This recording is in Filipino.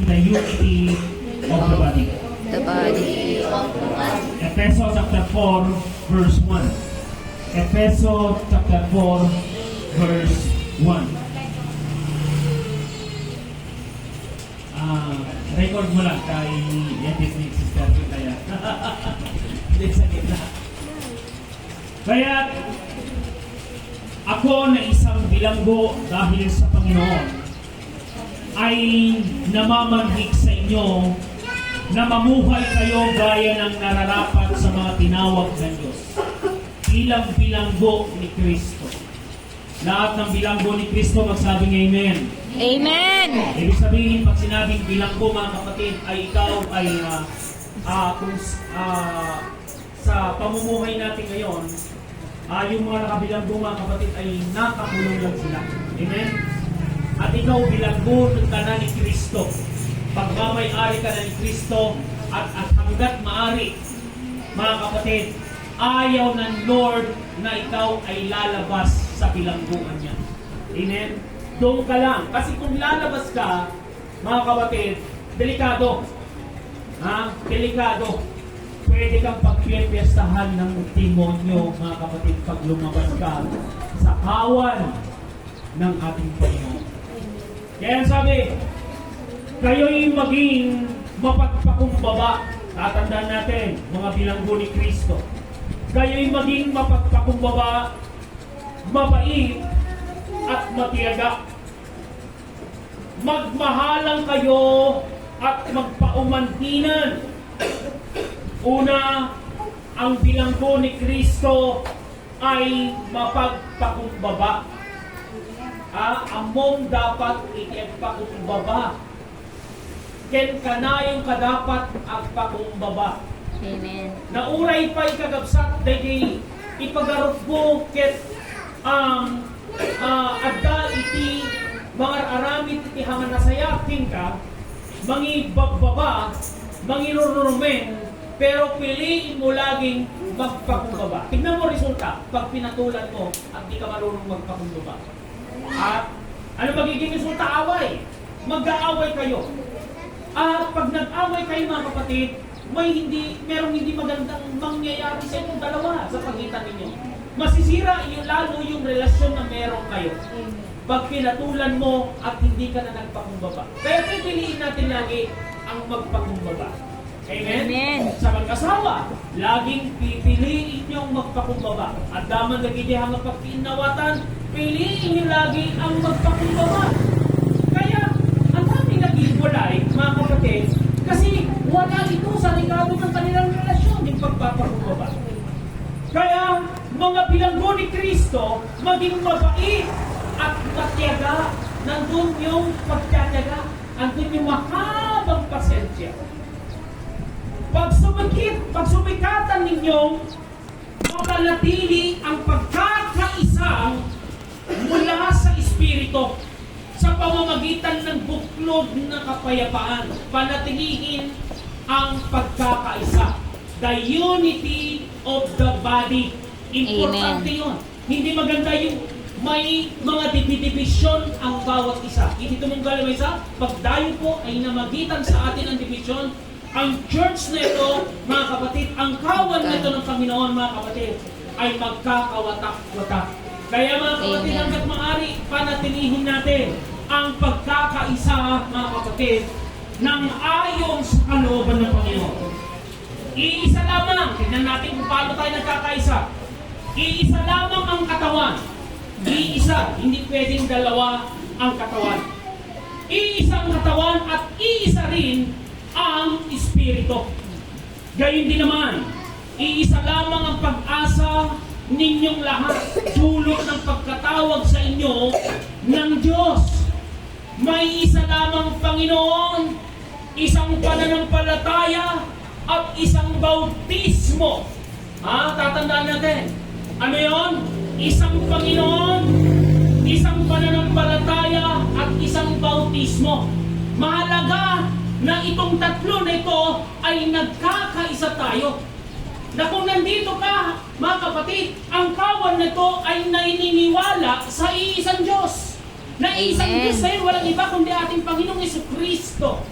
in the unity of the body. The body. Efeso chapter 4, verse 1. Efeso chapter 4, verse 1. Ah, record mo lang kay edit ni Sister Kaya. Hindi sa. Kaya ako na isang bilanggo dahil sa Panginoon ay namamanhik sa inyo na mamuhay kayo gaya ng nararapat sa mga tinawag ng Diyos bilang bilanggo ni Kristo. Lahat ng bilanggo ni Kristo magsabing Amen. Amen. Ibig sabihin, pag sinabing bilanggo mga kapatid, ay ikaw ay ah, ah, kung, ah, sa pamumuhay natin ngayon, ah, yung mga nakabilanggo mga kapatid ay nakakulong lang sila. Amen? Ikaw bilanggo ng tanan ni Kristo. Pagmamay-ari ka na ni Kristo at, at hanggat maari, mga kapatid, ayaw ng Lord na ikaw ay lalabas sa bilangguan niya. Amen? Doon ka lang. Kasi kung lalabas ka, mga kapatid, delikado. Ha? Delikado. Pwede kang pagpipiestahan ng demonyo, mga kapatid, pag lumabas ka sa kawan ng ating Panginoon. Kaya sabi, kayo'y maging mapagpakumbaba. Tatandaan natin, mga bilanggo ni Kristo. Kayo'y maging mapagpakumbaba, mabait, at matiyaga. Magmahalang kayo at magpaumantinan. Una, ang bilanggo ni Kristo ay mapagpakumbaba. Ah, among dapat ikipakumbaba. Ken kanayong kadapat agpakumbaba. Amen. Nauray pa ikagabsat dahil ipagarot mo ket ang ah, adda iti mga aramid iti hangan nasayakin ka mangi bagbaba mangi rurumen pero piliin mo laging magpakumbaba. Tignan mo resulta pag pinatulan mo at di ka marunong magpakumbaba. At ano magiging resulta? Away. Mag-aaway kayo. At pag nag-away kayo mga kapatid, may hindi, merong hindi magandang mangyayari sa inyong dalawa sa pagitan ninyo. Masisira yung lalo yung relasyon na meron kayo. Pag pinatulan mo at hindi ka na nagpakumbaba. Kaya pipiliin natin lagi ang magpakumbaba. Amen? Amen. Sa mag-asawa, laging pipiliin niyong magpakumbaba. At daman lagi hanga pagkinawatan, piliin niyo lagi ang magpakumbaba. Kaya, ang dami naging walay, mga kapatid, kasi wala ito sa regalo ng kanilang relasyon, yung pagpapakumbaba. Kaya, mga bilanggo ni Kristo, maging mabait at matyaga. Nandun yung pagtyaga. Nandun yung mahabang pasensya. Pag sumikip, pag sumikatan ninyong mapanatili ang sa Espiritu sa pamamagitan ng buklod na kapayapaan. Panatilihin ang pagkakaisa. The unity of the body. Importante Amen. yun. Hindi maganda yung may mga dividibisyon ang bawat isa. Hindi tumunggal may isa. Pagdayo po ay namagitan sa atin ang division. Ang church na ito, mga kapatid, ang kawan na ito ng Panginoon, mga kapatid, ay magkakawatak-watak. Kaya mga kapatid, Amen. hanggat maaari, panatilihin natin ang pagkakaisa, mga kapatid, ng ayon sa kalooban ng Panginoon. Iisa lamang. Tignan natin kung paano tayo nagkakaisa. Iisa lamang ang katawan. Iisa. Hindi pwedeng dalawa ang katawan. Iisang katawan at iisa rin ang Espiritu. Gayun din naman, iisa lamang ang pag-asa ninyong lahat dulot ng pagkatawag sa inyo. May isa lamang Panginoon, isang pananampalataya, at isang bautismo. Ha? Tatandaan natin. Ano yon? Isang Panginoon, isang pananampalataya, at isang bautismo. Mahalaga na itong tatlo na ito ay nagkakaisa tayo. Na kung nandito ka, mga kapatid, ang kawan nito ay naininiwala sa iisang Diyos. Na iisang Amen. Diyos na yun, walang iba kundi ating Panginoong Kristo.